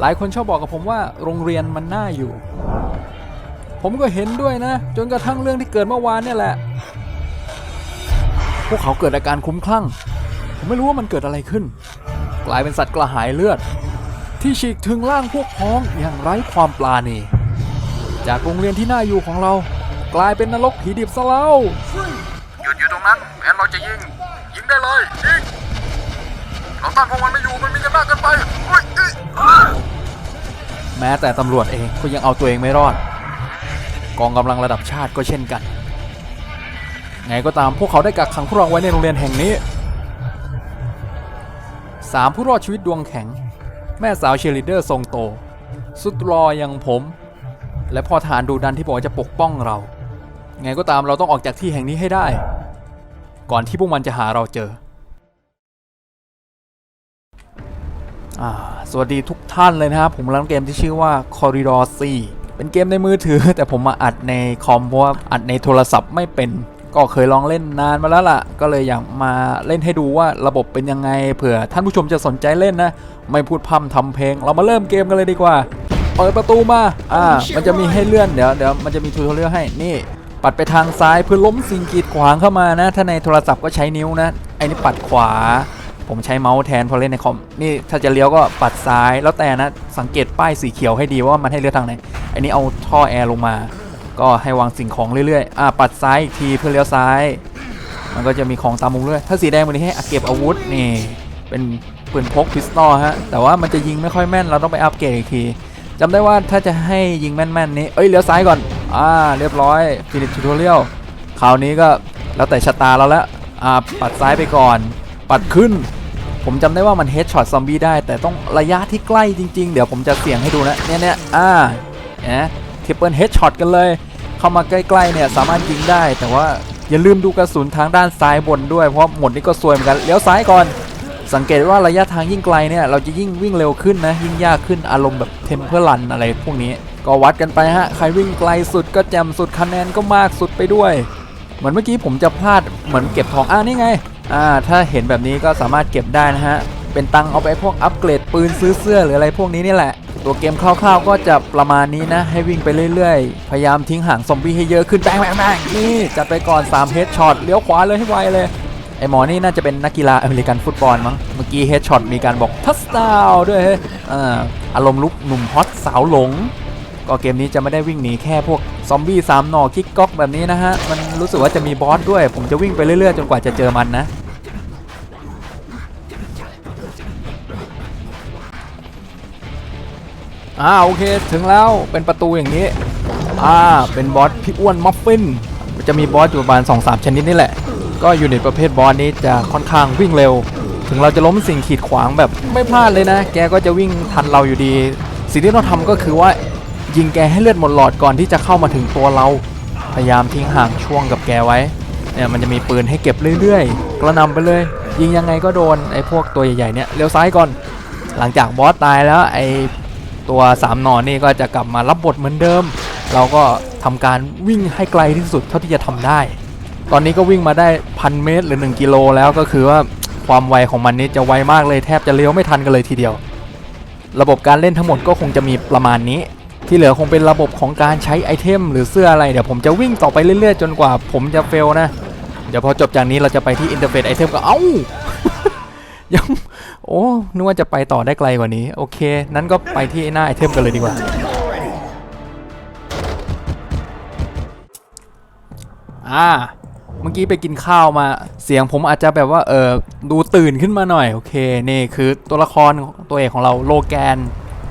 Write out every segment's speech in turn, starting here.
หลายคนชอบบอกกับผมว่าโรงเรียนมันน่าอยู่ ผมก็เห็นด้วยนะ จนกระทั่งเรื่องที่เกิดเมื่อวานเนี่ยแหละ พวกเขาเกิดอาการคุ้มคลั่ง ผมไม่รู้ว่ามันเกิดอะไรขึ้น กลายเป็นสัตว์กระหายเลือด ที่ฉีกถึงร่างพวกพ้องอย่างไร้ความปราณีจากโรงเรียนที่น่าอยู่ของเรา กลายเป็นนรกผีดิบซะแล้วหยุดอยู่ตรงนั้นแอนเราจะยิง ยิงได้เลยยิงเราต้านพวกมันไม่อยู่มันมีกันมากเกินไปอ้ย แม้แต่ตำรวจเองก็ยังเอาตัวเองไม่รอด กองกำลังระดับชาติก็เช่นกัน ไงก็ตามพวกเขาได้กักขังพวกเราไว้ในโรงเรียนแห่งนี้สามผู้รอดชีวิตดวงแข็ง แม่สาวเชลิเดอร์ทรงโต สุดรออย่างผม และพ่อทหารดูดันที่บอกว่าจะปกป้องเรา ไงก็ตามเราต้องออกจากที่แห่งนี้ให้ได้ ก่อนที่พวกมันจะหาเราเจอ สวัสดีทุกท่านเลยนะครับ ผมเล่นเกมที่ชื่อว่า Corridor 4 เป็นเกมในมือถือ แต่ผมมาอัดในคอมเพราะว่าอัดในโทรศัพท์ไม่เป็น ก็เคยลองเล่นนานมาแล้วล่ะ ก็เลยอยากมาเล่นให้ดูว่าระบบเป็นยังไงเผื่อท่านผู้ชมจะสนใจเล่นนะ ไม่พูดพร่ำทำเพลง เรามาเริ่มเกมกันเลยดีกว่า เปิดประตูมา อ่า มันจะมีให้เลื่อนเดี๋ยวเดี๋ยวมันจะมีทูทอเรียลให้ นี่ ปัดไปทางซ้ายเพื่อล้มสิ่งกีดขวางเข้ามานะ ถ้าในโทรศัพท์ก็ใช้นิ้วนะ ไอ้นี่ปัดขวา ผมใช้เมาส์แทนพอเล่นในคอมนี่ถ้าจะเลี้ยวก็ปัดซ้ายแล้วแต่นะสังเกตป้ายสีเขียวให้ดีว่ามันให้เลี้ยวทางไหนอันนี้เอาท่อแอร์ลงมา ก็ให้วางสิ่งของเรื่อยๆอ่าปัดซ้ายอีกทีเพื่อเลี้ยวซ้าย มันก็จะมีของตามมุมเรื่อยถ้าสีแดงมันนี้ให้เก็บอาวุธนี่เป็นปืนพกพิสตอลฮะแต่ว่ามันจะยิงไม่ค่อยแม่นเราต้องไปอัปเกรดอีกทีจำได้ว่าถ้าจะให้ยิงแม่นๆนี้เอ้ยเลี้ยวซ้ายก่อนอ่าเรียบร้อยฟิลิปทูทเรียลคราวนี้ก็แล้วแต่ชะตาเราแล้วอ่าปัดซ้ายไปก่อนปัดขึ้น ผมจำได้ว่ามันเฮดช็อตซอมบี้ได้ แต่ต้องระยะที่ใกล้จริง ๆ เดี๋ยวผมจะเสี่ยงให้ดูนะ เนี่ยเนี่ยอ่าเนี่ยทริปเปิลเฮดช็อตกันเลย เข้ามาใกล้ๆเนี่ยสามารถยิงได้ แต่ว่าอย่าลืมดูกระสุนทางด้านซ้ายบนด้วย เพราะหมดนี่ก็ซวยเหมือนกัน เลี้ยวซ้ายก่อน สังเกตว่าระยะทางยิ่งไกลเนี่ยเราจะยิ่งวิ่งเร็วขึ้นนะ ยิ่งยากขึ้นอารมณ์แบบเทมเพลรันอะไรพวกนี้ ก็วัดกันไปฮะ ใครวิ่งไกลสุดก็แจมสุดคะแนนก็มากสุดไปด้วย เหมือนเมื่อกี้ผมจะพลาดเหมือนเก็บทองอ่านี่ไง อ่าถ้าเห็นแบบนี้ก็สามารถเก็บได้นะฮะ เป็นตังเอาไปพวกอัปเกรดปืนซื้อเสื้อหรืออะไรพวกนี้นี่แหละ ตัวเกมคร่าวๆก็จะประมาณนี้นะ ให้วิ่งไปเรื่อยๆ พยายามทิ้งห่างซอมบี้ให้เยอะขึ้นแบงแบงแบงนี่จัดไปก่อน3เฮดช็อตเลี้ยวขวาเลยให้ไวเลยไอหมอนี่น่าจะเป็นนักกีฬาอเมริกันฟุตบอลมั้ง เมื่อกี้เฮดช็อตมีการบอกทัสดาวด้วยอ่าอารมณ์ลุกหนุ่มฮอตสาวหลง ก็เกมนี้จะไม่ได้วิ่งหนีแค่พวกซอมบี้สามหน่อคิกก๊อกแบบนี้นะฮะ มันรู้สึกว่าจะมีบอสด้วย ผมจะวิ่งไปเรื่อยๆ จนกว่าจะเจอมันนะ อ่าโอเคถึงแล้วเป็นประตูอย่างนี้ อ่าเป็นบอสพี่อ้วนมัฟฟินจะมีบอสอยู่ประมาณ2-3สชนิดนี่แหละ ก็อยู่ในประเภทบอสนี้จะค่อนข้างวิ่งเร็ว ถึงเราจะล้มสิ่งขีดขวางแบบไม่พลาดเลยนะ แกก็จะวิ่งทันเราอยู่ดี สิ่งที่เราทำก็คือว่า ยิงแกให้เลือดหมดหลอดก่อนที่จะเข้ามาถึงตัวเรา พยายามทิ้งห่างช่วงกับแกไว้ เนี่ยมันจะมีปืนให้เก็บเรื่อยๆ กระนำไปเลย ยิงยังไงก็โดนไอ้พวกตัวใหญ่ๆเนี่ยเลี้ยวซ้ายก่อน หลังจากบอสตายแล้วไอ้ตัวสามหนอนนี่ก็จะกลับมารับบทเหมือนเดิม เราก็ทำการวิ่งให้ไกลที่สุดเท่าที่จะทำได้ ตอนนี้ก็วิ่งมาได้พันเมตรหรือ 1 กิโลแล้วก็คือว่าความไวของมันนี่จะไวมากเลยแทบจะเลี้ยวไม่ทันกันเลยทีเดียว ระบบการเล่นทั้งหมดก็คงจะมีประมาณนี้ ที่เหลือคงเป็นระบบของการใช้ไอเทม หรือเสื้ออะไร เดี๋ยวผมจะวิ่งต่อไปเรื่อยๆ จนกว่าผมจะเฟลนะ เดี๋ยวพอจบจากนี้เราจะไปที่อินเทอร์เฟซไอเทมก็เอ้ายังโอ้นึกว่าจะไปต่อได้ไกลกว่านี้ โอเค นั้นก็ไปที่หน้าไอเทมกันเลยดีกว่า อ่า เมื่อกี้ไปกินข้าวมาเสียงผมอาจจะแบบว่าเออดูตื่นขึ้นมาหน่อย โอเค นี่คือตัวละครตัวเอกของเราโลแกน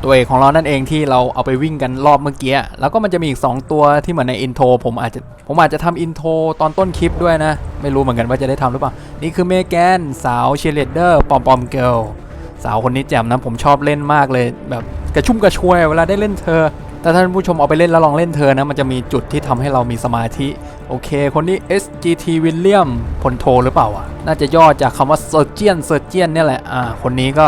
ตัวเอกของเรานั่นเองที่เราเอาไปวิ่งกันรอบเมื่อกี้ แล้วก็มันจะมีอีก 2 ตัวที่เหมือนในอินโทรผมอาจจะผมอาจจะทำอินโทรตอนต้นคลิปด้วยนะ ไม่รู้เหมือนกันว่าจะได้ทำหรือเปล่า นี่คือเมแกนสาวเชียร์เลดเดอร์ปอมปอมเกิลสาวคนนี้แจ่มนะผมชอบเล่นมากเลย แบบกระชุ่มกระชวยเวลาได้เล่นเธอถ้าท่านผู้ชมเอาไปเล่นแล้วลองเล่นเธอนะ มันจะมีจุดที่ทำให้เรามีสมาธิ โอเค คนนี้ SGT William พลโทหรือเปล่าอะ น่าจะย่อจากคำว่า Surgeon Surgeon เนี่ยแหละ อ่า คนนี้ก็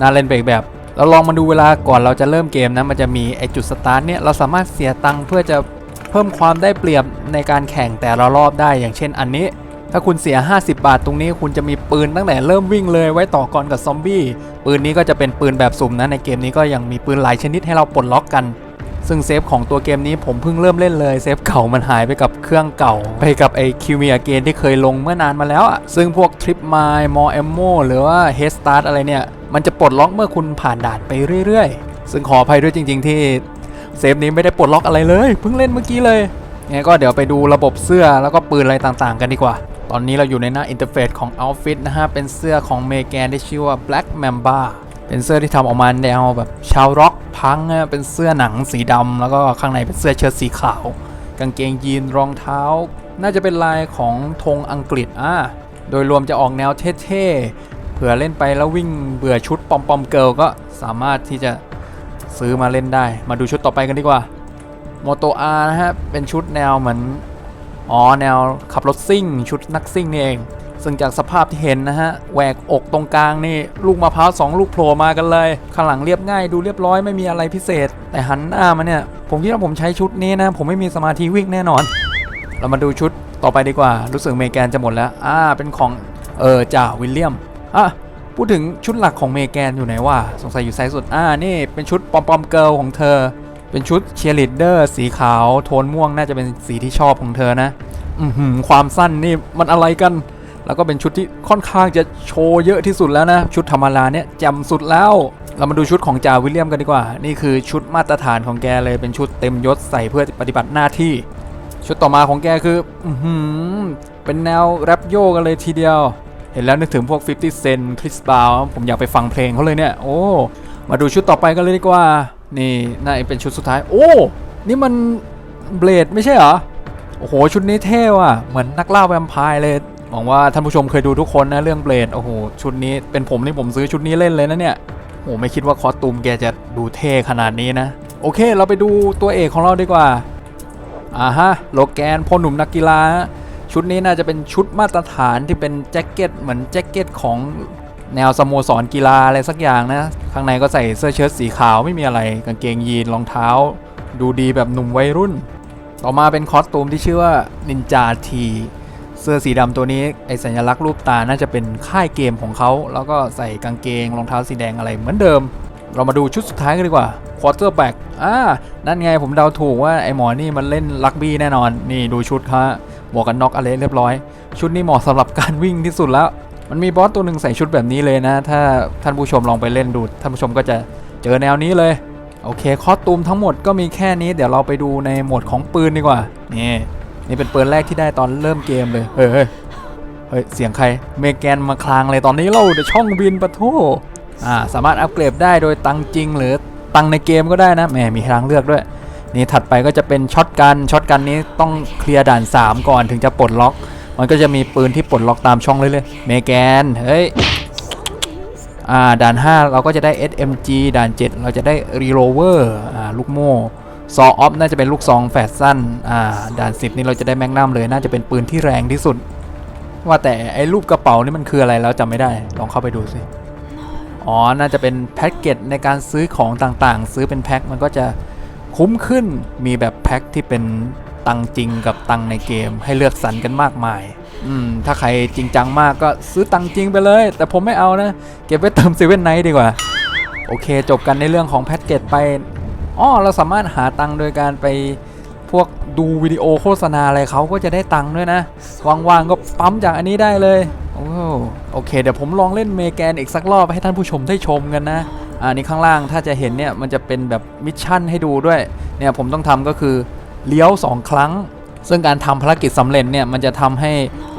น่าเล่นไปอีกแบบ เราลองมาดูเวลาก่อนเราจะเริ่มเกมนะมันจะมีไอจุดสตาร์ทเนี่ยเราสามารถเสียตังค์เพื่อจะเพิ่มความได้เปรียบในการแข่งแต่ละรอบได้อย่างเช่นอันนี้ ถ้าคุณเสีย 50 บาทตรงนี้คุณจะมีปืนตั้งแต่เริ่มวิ่งเลยไว้ต่อกรกับซอมบี้ปืนนี้ก็จะเป็นปืนแบบสุ่มนะในเกมนี้ก็ยังมีปืนหลายชนิดให้เราปลดล็อกกัน ซึ่งเซฟของตัวเกมนี้ผมเพิ่งเริ่มเล่นเลยเซฟเก่ามันหายไปกับเครื่องเก่า ไปกับไอคิวเมียเกนที่เคยลงเมื่อนานมาแล้วอะซึ่งพวกทริปมายมอเอมโมหรือว่าเฮสตาร์อะไรเนี่ย มันจะปลดล็อกเมื่อคุณผ่านด่านไปเรื่อยๆ ซึ่งขออภัยด้วยจริง ๆ ที่เซฟนี้ไม่ได้ปลดล็อกอะไรเลยเพิ่งเล่นเมื่อกี้เลยงั้นก็เดี๋ยวไปดูระบบเสื้อแล้วก็ปืนอะไรต่างๆ กันดีกว่า ตอนนี้เราอยู่ในหน้าอินเทอร์เฟซของ Outfit นะฮะเป็นเสื้อของเมแกนที่ชื่อว่า Black Mamba เป็นเสื้อที่ทำออกมาแนวแบบชาวร็อกพังอะเป็นเสื้อหนังสีดำแล้วก็ข้างในเป็นเสื้อเชิ้ตสีขาว กางเกงยีนรองเท้า น่าจะเป็นลายของธงอังกฤษอะโดยรวมจะออกแนวเท่ๆเผื่อเล่นไปแล้ววิ่งเบื่อชุดปอมปอมเกิลก็สามารถที่จะซื้อมาเล่นได้ มาดูชุดต่อไปกันดีกว่าโมโตอาร์นะฮะเป็นชุดแนวเหมือนอ๋อแนวขับรถซิ่ง ชุดนักซิ่งนี่เอง ซึ่งจากสภาพที่เห็นนะฮะแหวกอกตรงกลางนี่ลูกมะพร้าวสองลูกโผล่มากันเลย ข้างหลังเรียบง่ายดูเรียบร้อยไม่มีอะไรพิเศษ แต่หันหน้ามาเนี่ย ผมคิดว่าผมใช้ชุดนี้นะ ผมไม่มีสมาธิวิ่งแน่นอน เรามาดูชุดต่อไปดีกว่า รู้สึกเมแกนจะหมดแล้ว อ่า เป็นของเออจ่าวิลเลียม อะ พูดถึงชุดหลักของเมแกนอยู่ไหนวะสงสัยอยู่ซ้ายสุด อ่า นี่เป็นชุดปอมปอมเกิลของเธอ เป็นชุดเชียร์ลีดเดอร์สีขาวโทนม่วงน่าจะเป็นสีที่ชอบของเธอนะ อือหือความสั้นนี่มันอะไรกัน แล้วก็เป็นชุดที่ค่อนข้างจะโชว์เยอะที่สุดแล้วนะ ชุดธรรมดาเนี่ยจำสุดแล้ว เรามาดูชุดของจ่าวิลเลียมกันดีกว่า นี่คือชุดมาตรฐานของแกเลยเป็นชุดเต็มยศใส่เพื่อปฏิบัติหน้าที่ ชุดต่อมาของแกคืออืเป็นแนวแรปโยกันเลยทีเดียว เห็นแล้วนึกถึงพวก 50 Cent คริสบาวผมอยากไปฟังเพลงเขาเลยเนี่ย โอ้ มาดูชุดต่อไปกันเลยดีกว่า นี่น่าจะเป็นชุดสุดท้าย โอ้ นี่มันเบลดไม่ใช่เหรอ โอ้โห ชุดนี้เท่ว่ะ เหมือนนักล่าแวมไพร์เลย หวังว่าท่านผู้ชมเคยดูทุกคนนะเรื่องเบลดโอ้โหชุดนี้เป็นผมนี่ผมซื้อชุดนี้เล่นเลยนะเนี่ยโอ้โหไม่คิดว่าคอสตูมแกจะดูเท่ขนาดนี้นะ โอเค เราไปดูตัวเอกของเราดีกว่าอ่าฮะโลแกนพ่อหนุ่มนักกีฬา ชุดนี้น่าจะเป็นชุดมาตรฐานที่เป็นแจ็คเก็ตเหมือนแจ็คเก็ตของแนวสโมสรกีฬาอะไรสักอย่างนะ ข้างในก็ใส่เสื้อเชิ้ตสีขาวไม่มีอะไรกางเกงยีนรองเท้า ดูดีแบบหนุ่มวัยรุ่น ต่อมาเป็นคอสตูมที่ชื่อว่านินจาที เสื้อสีดำตัวนี้ไอสัญลักษณ์รูปตาน่าจะเป็นค่ายเกมของเขา แล้วก็ใส่กางเกงรองเท้าสีแดงอะไรเหมือนเดิม เรามาดูชุดสุดท้ายกันดีกว่าควอเตอร์แบ็กอ่านั่นไงผมเดาถูกว่าไอหมอนี่มันเล่นลักบี้แน่นอน นี่ดูชุดฮะหมวกกันน็อกอะไรเรียบร้อย ชุดนี้เหมาะสำหรับการวิ่งที่สุดแล้ว มันมีบอสตัวหนึ่งใส่ชุดแบบนี้เลยนะ ถ้าท่านผู้ชมลองไปเล่นดู ท่านผู้ชมก็จะเจอแนวนี้เลยโอเคคอสตูมทั้งหมดก็มีแค่นี้ เดี๋ยวเราไปดูในโหมดของปืนดีกว่า นี่ นี่เป็นปืนแรกที่ได้ตอนเริ่มเกมเลย เฮ้ย เฮ้ย เสียงใคร เมแกนมาคลางเลยตอนนี้เราเดี๋ยวช่องบินปะโทอ่า สามารถอัปเกรดได้โดยตังจริงหรือตังในเกมก็ได้นะแหมมีทางเลือกด้วย นี่ถัดไปก็จะเป็นช็อตกัน ช็อตกันนี้ต้องเคลียร์ด่าน 3 ก่อนถึงจะปลดล็อก มันก็จะมีปืนที่ปลดล็อกตามช่องเรื่อยๆ เมแกน เฮ้ย อ่า ด่าน 5 เราก็จะได้ SMG ด่าน 7 เราจะได้ Relover อ่า ลูกโม่ ซอออฟน่าจะเป็นลูกซองแฝดสั้น อ่า ด่าน10นี่เราจะได้แมกนัมเลย น่าจะเป็นปืนที่แรงที่สุด ว่าแต่ไอ้รูปกระเป๋านี่มันคืออะไรแล้วจำไม่ได้ ลองเข้าไปดูสิ อ๋อ น่าจะเป็นแพ็กเกจในการซื้อของต่างๆ ซื้อเป็นแพ็คมันก็จะคุ้มขึ้น มีแบบแพ็คที่เป็นตังจริงกับตังในเกม ให้เลือกสรรกันมากมาย อืม ถ้าใครจริงจังมากก็ซื้อตังจริงไปเลย แต่ผมไม่เอานะ เก็บไว้เติมเซเว่นไนท์ดีกว่า โอเค จบกันในเรื่องของแพ็กเกจไป อ๋อเราสามารถหาตังค์โดยการไปพวกดูวิดีโอโฆษณาอะไรเขาก็จะได้ตังค์ด้วยนะว่างๆก็ปั๊มจากอันนี้ได้เลยโอ้โอเค เดี๋ยวผมลองเล่นเมแกนอีกสักรอบให้ท่านผู้ชมได้ชมกันนะอ่านี่ข้างล่างถ้าจะเห็นเนี่ยมันจะเป็นแบบมิชชั่นให้ดูด้วยเนี่ยผมต้องทำก็คือเลี้ยว 2 ครั้ง ซึ่งการทำภารกิจสำเร็จเนี่ยมันจะทำให้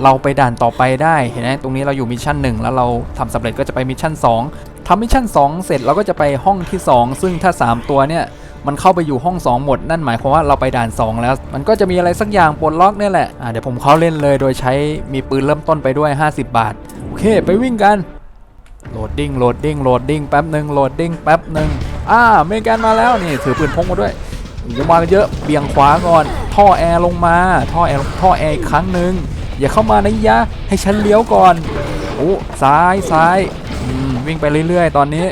เราไปด่านต่อไปได้เห็นไหมตรงนี้เราอยู่มิชชั่น1แล้วเราทำสำเร็จก็จะไปมิชชั่น2ทำมิชชั่น2 เสร็จเราก็จะไปห้องที่ 2 ซึ่งถ้า 3 ตัวเนี่ย มันเข้าไปอยู่ห้อง 2 หมด นั่นหมายความว่าเราไปด่าน 2 แล้ว มันก็จะมีอะไรสักอย่างปลดล็อกเนี่ยแหละอ่าเดี๋ยวผมเข้าเล่นเลยโดยใช้มีปืนเริ่มต้นไปด้วย 50 บาท โอเค ไปวิ่งกันโหลดดิ้งโหลดดิ้งโหลดดิ้งแป๊บหนึ่งโหลดดิ้งแป๊บหนึ่งอ่าเมแกนมาแล้วนี่ถือปืนพกมาด้วยอ้โหมาเยอะเบี่ยงขวาก่อน ท่อแอร์ลงมา ท่อแอร์ท่อแอร์อีกครั้งหนึ่งอย่าเข้ามานะยะให้ฉันเลี้ยวก่อนโอ้ซ้ายซ้ายวิ่งไปเรื่อย ๆ ตอนนี้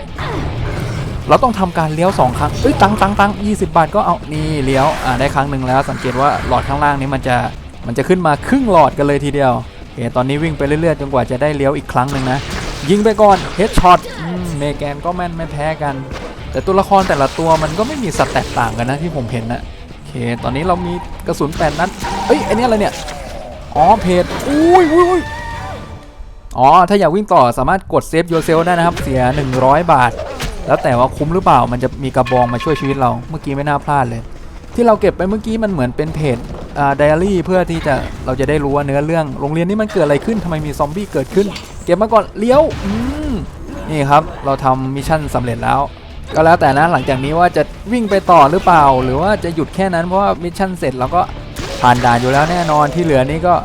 เราต้องทำการเลี้ยว 2 ครั้งเอ้ยตังตังตัง20บาทก็เอานี่เลี้ยวอ่าได้ครั้งหนึ่งแล้ว สังเกตว่าหลอดข้างล่างนี้มันจะมันจะขึ้นมาครึ่งหลอดกันเลยทีเดียวเคตอนนี้วิ่งไปเรื่อยๆจนกว่าจะได้เลี้ยวอีกครั้งหนึ่งนะยิงไปก่อนเฮดช็อตเมแกนก็แม่นไม่แพ้กัน แต่ตัวละครแต่ละตัวมันก็ไม่มีสแตตต่างกันนะที่ผมเห็นนะโอเคตอนนี้เรามีกระสุนแปดนัดเอ้ยอันนี้อะไรเนี่ยอ๋อเพจอุ้ยอุ้ยอุ้ยอ๋อถ้าอยากวิ่งต่อสามารถกดเซฟ y o u r s e l f ได้นะครับเสีย 100 บาท แล้วแต่ว่าคุ้มหรือเปล่ามันจะมีกระบองมาช่วยชีวิตเราเมื่อกี้ไม่น่าพลาดเลย ที่เราเก็บไปเมื่อกี้มันเหมือนเป็นเพจอ่าไดอารี่เพื่อที่จะเราจะได้รู้ว่าเนื้อเรื่อง โรงเรียนนี้มันเกิดอะไรขึ้นทำไมมีซอมบี้เกิดขึ้น เก็บมาก่อนเลี้ยวอืมนี่ครับเราทำมิชชั่นสำเร็จแล้ว ก็แล้วแต่นะหลังจากนี้ว่าจะวิ่งไปต่อหรือเปล่า หรือว่าจะหยุดแค่นั้นเพราะว่ามิชชั่นเสร็จเราก็ผ่านด่านอยู่แล้วแน่นอนที่เหลือนี้ก็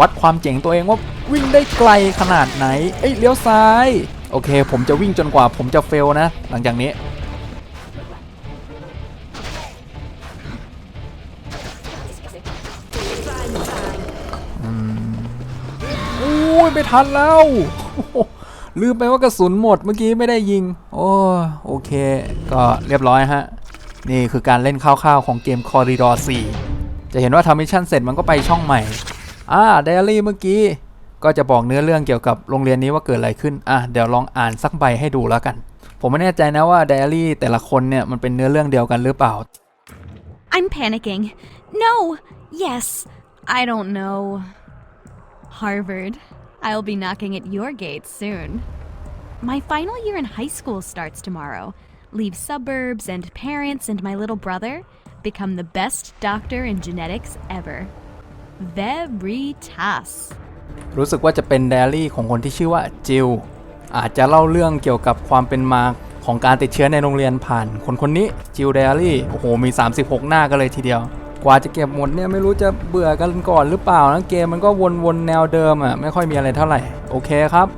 วัดความเจ๋งตัวเองว่าวิ่งได้ไกลขนาดไหน เอ้ยเลี้ยวซ้าย โอเค ผมจะวิ่งจนกว่าผมจะเฟลนะ หลังจากนี้ อุ้ย ไม่ทันแล้ว ลืมไปว่ากระสุนหมดเมื่อกี้ไม่ได้ยิง โอ้โอเค ก็เรียบร้อยฮะ นี่คือการเล่นคร่าวๆของเกม Corridor 4จะเห็นว่าทำมิชชั่นเสร็จมันก็ไปช่องใหม่ อ่าไดอารี่เมื่อกี้ ก็จะบอกเนื้อเรื่องเกี่ยวกับโรงเรียนนี้ว่าเกิดอะไรขึ้น อะเดี๋ยวลองอ่านสักใบให้ดูแล้วกัน ผมไม่แน่ใจนะว่าไดอารี่แต่ละคนเนี่ยมันเป็นเนื้อเรื่องเดียวกันหรือเปล่า I'm panicking. No! Yes! I don't know. Harvard. I'll be knocking at your gate soon. My final year in high school starts tomorrow. Leave suburbs and parents and my little brother. Become the best doctor in genetics ever. Veritas. รู้สึกว่าจะเป็นไดอารี่ของคนที่ชื่อว่าจิลอาจจะเล่าเรื่องเกี่ยวกับความเป็นมาของการติดเชื้อในโรงเรียนผ่านคนคนนี้จิลไดอารี่โอ้โหมี 36 หน้ากันเลยทีเดียว กว่าจะเก็บหมดเนี่ยไม่รู้จะเบื่อกันก่อนหรือเปล่านะเกมมันก็วนๆแนวเดิมอะไม่ค่อยมีอะไรเท่าไหร่โอเคครับ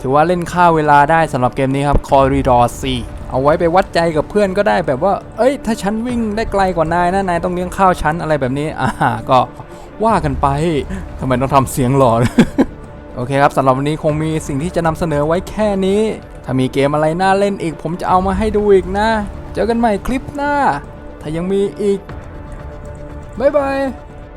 ถือว่าเล่นค่าเวลาได้สำหรับเกมนี้ครับ Corridor 4เอาไว้ไปวัดใจกับเพื่อนก็ได้แบบว่า เอ้ย ถ้าฉันวิ่งได้ไกลกว่านายนะนายต้องเลี้ยงข้าวฉันอะไรแบบนี้อ่าก็ ว่ากันไปทำไมต้องทำเสียงหลอน โอเคครับสำหรับวันนี้คงมีสิ่งที่จะนำเสนอไว้แค่นี้ ถ้ามีเกมอะไรน่าเล่นอีก ผมจะเอามาให้ดูอีกนะ เจอกันใหม่คลิปหน้า ถ้ายังมีอีกบ๊ายบาย